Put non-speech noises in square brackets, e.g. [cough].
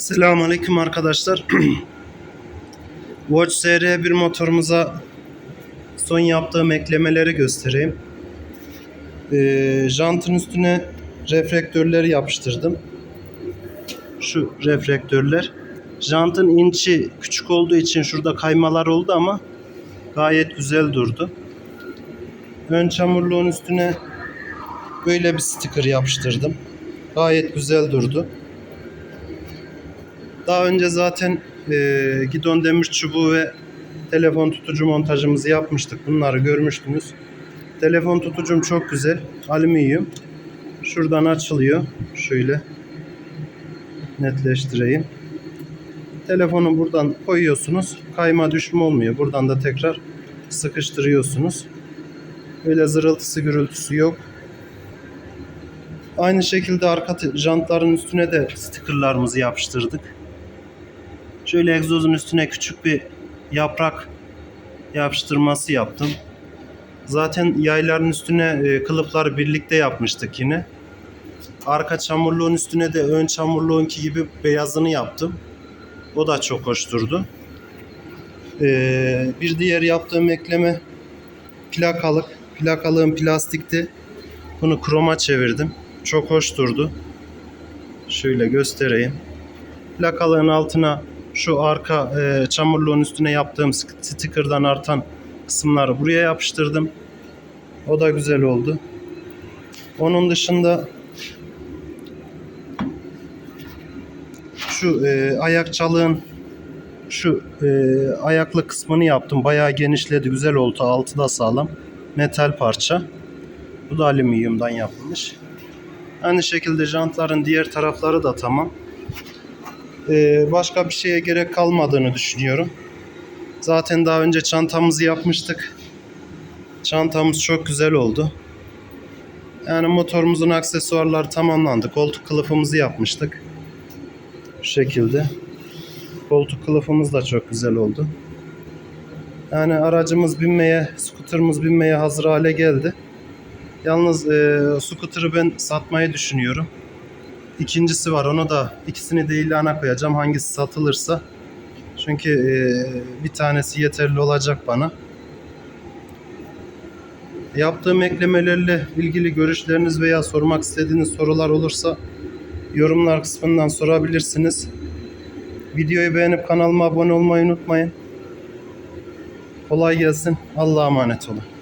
Selamünaleyküm arkadaşlar. [clears throat] Watch SR1 motorumuza son yaptığım eklemeleri göstereyim. Ee, jantın üstüne reflektörleri yapıştırdım. Şu reflektörler. Jantın inçi küçük olduğu için şurada kaymalar oldu ama gayet güzel durdu. Ön çamurluğun üstüne böyle bir sticker yapıştırdım. Gayet güzel durdu. Daha önce zaten e, gidon demir çubuğu ve telefon tutucu montajımızı yapmıştık. Bunları görmüştünüz. Telefon tutucum çok güzel. Alüminyum. Şuradan açılıyor. Şöyle netleştireyim. Telefonu buradan koyuyorsunuz. Kayma düşme olmuyor. Buradan da tekrar sıkıştırıyorsunuz. Öyle zırıltısı gürültüsü yok. Aynı şekilde arka jantların üstüne de stickerlarımızı yapıştırdık. Şöyle egzozun üstüne küçük bir yaprak yapıştırması yaptım. Zaten yayların üstüne e, kılıfları birlikte yapmıştık yine. Arka çamurluğun üstüne de ön çamurluğunki gibi beyazını yaptım. O da çok hoş durdu. Ee, bir diğer yaptığım ekleme plakalık. Plakalığım plastikti. Bunu kroma çevirdim. Çok hoş durdu. Şöyle göstereyim. Plakalığın altına şu arka e, çamurluğun üstüne yaptığım sticker'dan artan kısımları buraya yapıştırdım. O da güzel oldu. Onun dışında şu e, ayak çalığın şu e, ayaklı kısmını yaptım. Bayağı genişledi, güzel oldu. Altı da sağlam. Metal parça. Bu da alüminyumdan yapılmış. Aynı şekilde jantların diğer tarafları da tamam. Ee, başka bir şeye gerek kalmadığını düşünüyorum. Zaten daha önce çantamızı yapmıştık. Çantamız çok güzel oldu. Yani motorumuzun aksesuarları tamamlandı. Koltuk kılıfımızı yapmıştık. Bu şekilde. Koltuk kılıfımız da çok güzel oldu. Yani aracımız binmeye, skuterımız binmeye hazır hale geldi. Yalnız e, scooter'ı ben satmayı düşünüyorum. İkincisi var onu da ikisini de ilana koyacağım hangisi satılırsa. Çünkü e, bir tanesi yeterli olacak bana. Yaptığım eklemelerle ilgili görüşleriniz veya sormak istediğiniz sorular olursa yorumlar kısmından sorabilirsiniz. Videoyu beğenip kanalıma abone olmayı unutmayın. Kolay gelsin. Allah'a emanet olun.